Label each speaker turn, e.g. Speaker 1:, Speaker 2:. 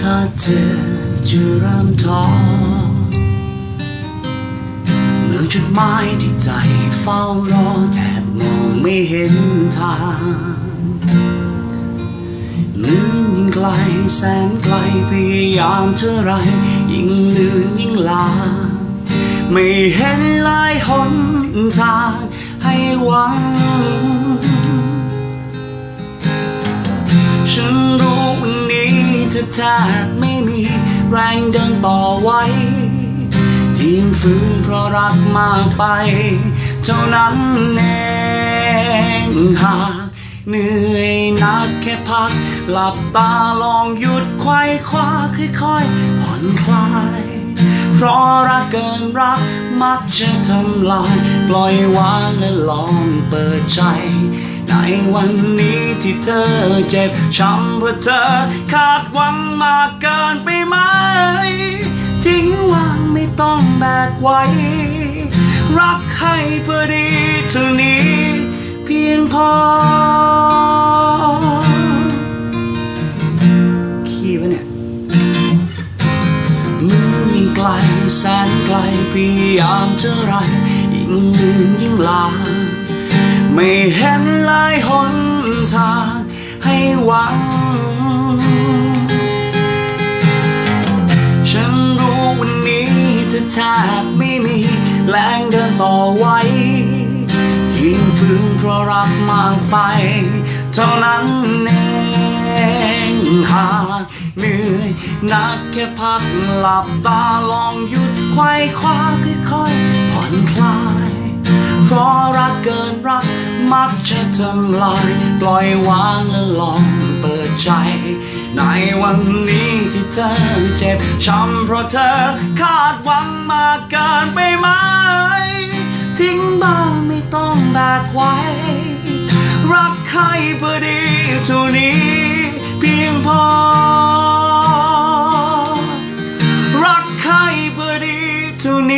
Speaker 1: ถ้าเจอจะเริ่มท้อเมื่อจุดหมายที่ใจเฝ้ารอแทบมองไม่เห็นทางเหมือนยิ่งไกลแสนไกลพยายามเท่าไร ยิ่งลื่นยิ่งลา ไม่เห็นลายหนทางให้หวัง แทบไม่มีแรงเดินต่อไว้ที่ยังฝืนเพราะรักมากไป เท่านั้นเองหากเหนื่อยหนักแค่พัก หลับตาลองหยุดไขว้คว้าค่อยๆผ่อนคลาย เพราะรักเกินรักมักจะทำลาย ปล่อยวางและลองเปิดใจ ในวันนี้ที่เธอเจ็บช้ำเพราะเธอคาดหวังมากเกินไปไหม ทิ้งวางไม่ต้องแบกไว้ รักให้เพื่อดีเท่านี้เพียงพอ ขี้วะเนี่ยมือยิ่งไกลแสนไกลพยายามเท่าไรยิ่งลื่นยิ่งลา ไม่เห็นลายหนทางให้หวัง ฉันรู้วันนี้เธอแทบไม่มีแรงเดินต่อไว้ทิ้งฝืนเพราะรักมากไป เท่านั้นเองหากเหนื่อยหนักแค่พักหลับตาลองหยุดไขว้คว้าค่อยๆผ่อนคลายเพราะรัก กจะทำลายปล่อยวางและลองเปิดใจ ในวันนี้ที่เธอเจ็บช้ำเพราะเธอคาดหวังมากเกินไปไหม ทิ้งบ้างไม่ต้องแบกไว้ รักใครเพื่อดีเท่านี้เพียงพอ รักใครเพื่อดีเท่านี้